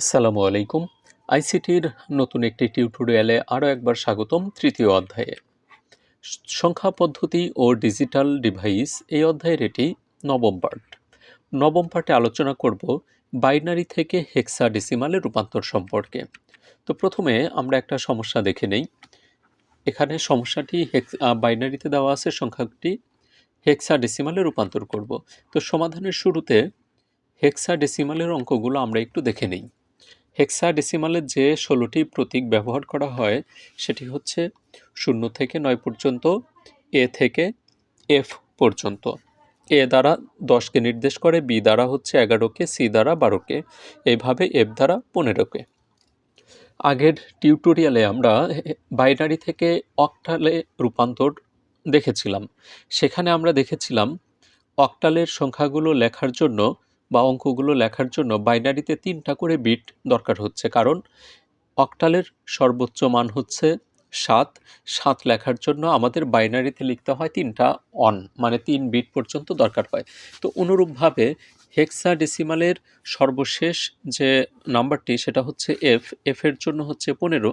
আসসালামু আলাইকুম। আইসিটির নতুন একটি টিউটোরিয়ালে আরও একবার স্বাগতম তৃতীয় অধ্যায়ে। সংখ্যা পদ্ধতি ও ডিজিটাল ডিভাইস এই অধ্যায়ের এটি নবম পার্ট নবম পার্টে আলোচনা করব বাইনারি থেকে হেক্সাডেসিমালে রূপান্তর সম্পর্কে। তো প্রথমে আমরা একটা সমস্যা দেখে নেই। এখানে সমস্যাটি হেক্স বাইনারিতে দেওয়া আছে, সংখ্যাটি হেক্সাডেসিমালে রূপান্তর করব। তো সমাধানের শুরুতে হেক্সা ডেসিমালের অঙ্কগুলো আমরা একটু দেখে নেই। হেক্সাডেসিমালের যে ষোলোটি প্রতীক ব্যবহার করা হয়, সেটি হচ্ছে শূন্য থেকে নয় পর্যন্ত, এ থেকে এফ পর্যন্ত। এ দ্বারা দশকে নির্দেশ করে, বি দ্বারা হচ্ছে এগারোকে, সি দ্বারা বারোকে, এইভাবে এফ দ্বারা পনেরোকে। আগের টিউটোরিয়ালে আমরা বাইনারি থেকে অক্টালে রূপান্তর দেখেছিলাম। সেখানে আমরা দেখেছিলাম অক্টালের সংখ্যাগুলো লেখার জন্য বা অঙ্কগুলো লেখার জন্য বাইনারিতে তিনটা করে বিট দরকার হচ্ছে। কারণ অক্টালের সর্বোচ্চ মান হচ্ছে সাত। সাত লেখার জন্য আমাদের বাইনারিতে লিখতে হয় তিনটা অন মানে তিন বিট পর্যন্ত দরকার হয়। তো অনুরূপভাবে হেক্সা ডেসিমালের সর্বশেষ যে নাম্বারটি সেটা হচ্ছে এফ। এফ এর জন্য হচ্ছে পনেরো।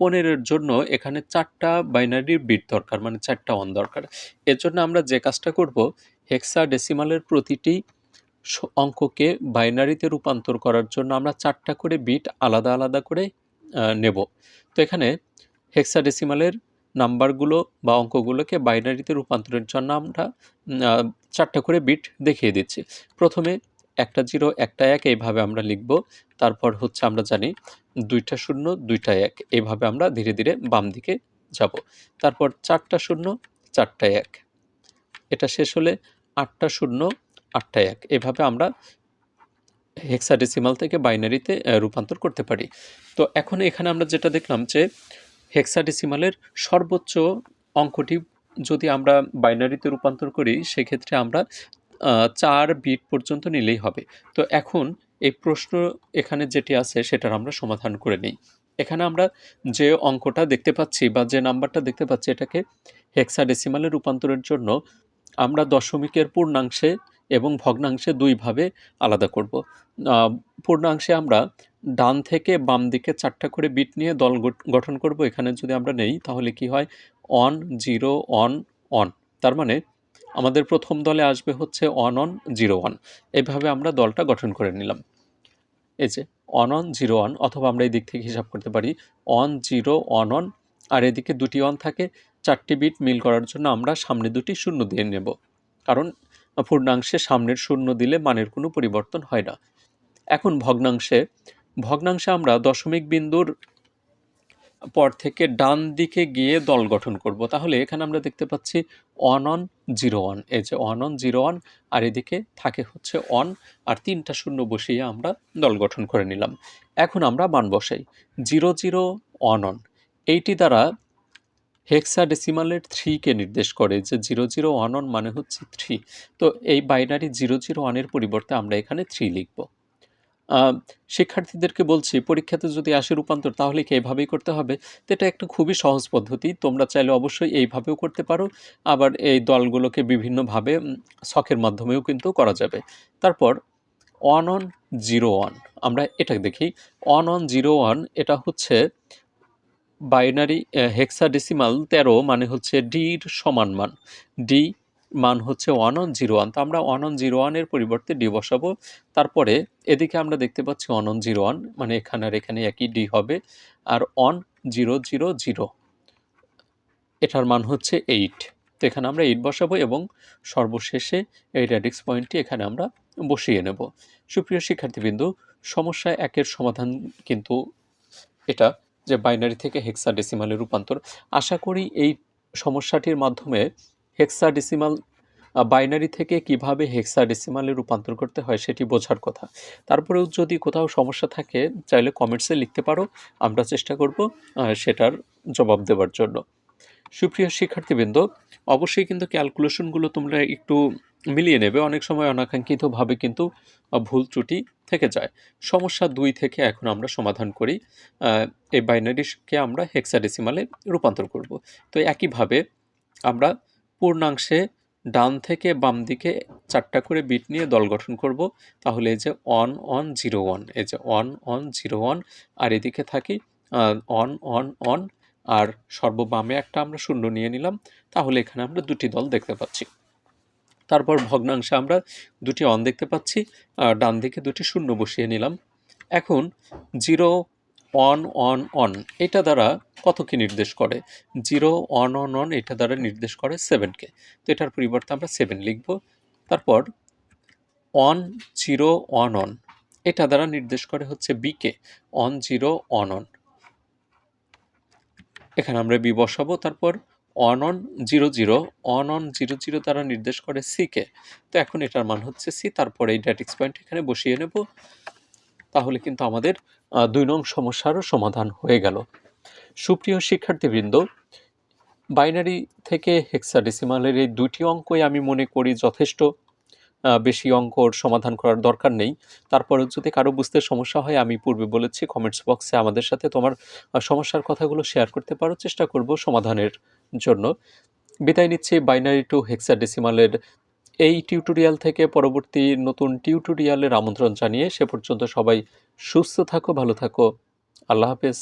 পনেরোর জন্য এখানে চারটা বাইনারির বিট দরকার মানে চারটা অন দরকার। এর জন্য আমরা যে কাজটা করব হেক্সা ডেসিমালের প্রতিটি অঙ্ককে বাইনারিতে রূপান্তর করার জন্য আমরা চারটা করে বিট আলাদা আলাদা করে নেব। তো এখানে হেক্সাডেসিমালের নাম্বারগুলো বা অঙ্কগুলোকে বাইনারিতে রূপান্তরের জন্য আমরা চারটা করে বিট দেখিয়ে দিচ্ছি। প্রথমে একটা জিরো, একটা এক এইভাবে আমরা লিখব। তারপর হচ্ছে আমরা জানি দুইটা শূন্য, দুইটা এক। এইভাবে আমরা ধীরে ধীরে বাম দিকে যাব। তারপর চারটা শূন্য, চারটা এক। এটা শেষ হলে আটটা শূন্য আটটা এক। এভাবে আমরা হেক্সাডেসিমাল থেকে বাইনারিতে রূপান্তর করতে পারি। তো এখন এখানে আমরা যেটা দেখলাম যে হেক্সাডেসিমালের সর্বোচ্চ অঙ্কটি যদি আমরা বাইনারিতে রূপান্তর করি, সেক্ষেত্রে আমরা চার বিট পর্যন্ত নিলেই হবে। তো এখন এই প্রশ্ন এখানে যেটি আছে, সেটার আমরা সমাধান করে নিই। এখানে আমরা যে অঙ্কটা দেখতে পাচ্ছি বা যে নাম্বারটা দেখতে পাচ্ছি, এটাকে হেক্সাডেসিমালে রূপান্তরের জন্য আমরা দশমিকের পূর্ণাংশে এবং ভগ্নাংশে দুইভাবে আলাদা করব। পূর্ণাংশে আমরা ডান থেকে বাম দিকে চারটা করে বিট নিয়ে দল গঠন করব। এখানে যদি আমরা নেই, তাহলে কি হয়? অন জিরো অন অন তার মানে আমাদের প্রথম দলে আসবে হচ্ছে অন অন জিরো ওয়ান এইভাবে আমরা দলটা গঠন করে নিলাম। এই যে অন অন জিরো ওয়ান অথবা আমরা এই দিক থেকে হিসাব করতে পারি অন জিরো অন অন আর এদিকে দুটি অন থাকে। চারটি বিট মিল করার জন্য আমরা সামনে দুটি শূন্য দিয়ে নেব। কারণ পূর্ণাংশে সামনের শূন্য দিলে মানের কোনো পরিবর্তন হয় না। এখন ভগ্নাংশে ভগ্নাংশে আমরা দশমিক বিন্দুর পর থেকে ডান দিকে গিয়ে দল গঠন করব। তাহলে এখানে আমরা দেখতে পাচ্ছি অন অন জিরো ওয়ান এই যে অন অন জিরো ওয়ান আর এদিকে থাকে হচ্ছে অন আর তিনটা শূন্য বসিয়ে আমরা দল গঠন করে নিলাম। এখন আমরা মান বসাই। জিরো জিরো অন অন এইটি দ্বারা হেক্সাডেসিমালের থ্রিকে নির্দেশ করে যে জিরো জিরো ওয়ান ওয়ান মানে হচ্ছে থ্রি তো এই বাইনারি জিরো জিরো ওয়ানের পরিবর্তে আমরা এখানে থ্রি লিখব। শিক্ষার্থীদেরকে বলছি, পরীক্ষাতে যদি আসে রূপান্তর, তাহলে কি এইভাবেই করতে হবে? তো এটা একটা খুবই সহজ পদ্ধতি, তোমরা চাইলে অবশ্যই এইভাবেও করতে পারো। আবার এই দলগুলোকে বিভিন্নভাবে শখের মাধ্যমেও কিন্তু করা যাবে। তারপর ওয়ান অন জিরো ওয়ান আমরা এটা দেখি। ওয়ান অন জিরো ওয়ান এটা হচ্ছে বাইনারি হেক্সাডেসিমাল তেরো মানে হচ্ছে ডির সমান মান। ডি মান হচ্ছে ওয়ান অন জিরো ওয়ান তো আমরা ওয়ান অন জিরো ওয়ানের পরিবর্তে ডি বসাবো। তারপরে এদিকে আমরা দেখতে পাচ্ছি ওয়ান অন জিরো ওয়ান মানে এখানে আর এখানে একই ডি হবে। আর ওয়ান জিরো জিরো জিরো এটার মান হচ্ছে এইট তো এখানে আমরা এইট বসাবো এবং সর্বশেষে এই র্যাডিক্স পয়েন্টটি এখানে আমরা বসিয়ে নেব। সুপ্রিয় শিক্ষার্থীবৃন্দু, সমস্যা একের সমাধান কিন্তু এটা যে বাইনারি থেকে হেক্সাডেসিমালে রূপান্তর, আশা করি এই সমস্যাটির মাধ্যমে হেক্সা ডেসিমাল বাইনারি থেকে কীভাবে হেক্সা ডেসিমালে রূপান্তর করতে হয় সেটি বোঝার কথা। তারপরেও যদি কোথাও সমস্যা থাকে, চাইলে কমেন্টসে লিখতে পারো, আমরা চেষ্টা করব সেটার জবাব দেওয়ার জন্য। সুপ্রিয় শিক্ষার্থীবৃন্দ, অবশ্যই কিন্তু ক্যালকুলেশনগুলো তোমরা একটু মিলিয়ে নেবে। অনেক সময় অনাকাঙ্ক্ষিতভাবে কিন্তু ভুল ত্রুটি থেকে যায়। সমস্যা দুই থেকে এখন আমরা সমাধান করি এই বাইনারিকে আমরা হেক্সাডেসিমালে রূপান্তর করব। তো একইভাবে আমরা পূর্ণাংশে ডান থেকে বাম দিকে চারটা করে বিট নিয়ে দল গঠন করব। তাহলে এই যে অন অন জিরো, ওয়ান, এই যে অন অন জিরো, ওয়ান, আর এদিকে থাকি অন অন অন আর সর্ববামে একটা আমরা শূন্য নিয়ে নিলাম। তাহলে এখানে আমরা দুটি দল দেখতে পাচ্ছি। তারপর ভগ্নাংশে আমরা দুটি অন দেখতে পাচ্ছি ডান দিকে দুটি শূন্য বসিয়ে নিলাম। এখন জিরো অন অন অন এটা দ্বারা কত কি নির্দেশ করে? জিরো অন অন অন এটা দ্বারা নির্দেশ করে সেভেনকে তো এটার পরিবর্তে আমরা সেভেন লিখব। তারপর অন জিরো অন অন এটা দ্বারা নির্দেশ করে হচ্ছে বিকে অন জিরো অন অন এখানে আমরা বি বসাবো। তারপর one one zero zero one one zero zero দ্বারা নির্দেশ করে সিকে তো এখন এটার মান হচ্ছে সি তারপরে এই ড্যাটিক্স পয়েন্ট এখানে বসিয়ে নেব। তাহলে কিন্তু আমাদের দুই নং সমস্যারও সমাধান হয়ে গেল। সুপ্রিয় শিক্ষার্থীবৃন্দ, বাইনারি থেকে হেক্সাডেসিমালের এই দুটি অঙ্কই আমি মনে করি যথেষ্ট বেশি অঙ্কর সমাধান করার দরকার নেই। তারপরে যদি কারও বুঝতে সমস্যা হয়, আমি পূর্বে বলেছি কমেন্টস বক্সে আমাদের সাথে তোমার সমস্যার কথাগুলো শেয়ার করতে পারো। চেষ্টা করব সমাধানের জন্য। বিদায় নিচ্ছি বাইনারি টু হেক্সাডেসিমালের এই টিউটোরিয়াল থেকে। পরবর্তী নতুন টিউটোরিয়ালের আমন্ত্রণ জানিয়ে সে পর্যন্ত সবাই সুস্থ থাকো, ভালো থাকো। আল্লাহ হাফেজ।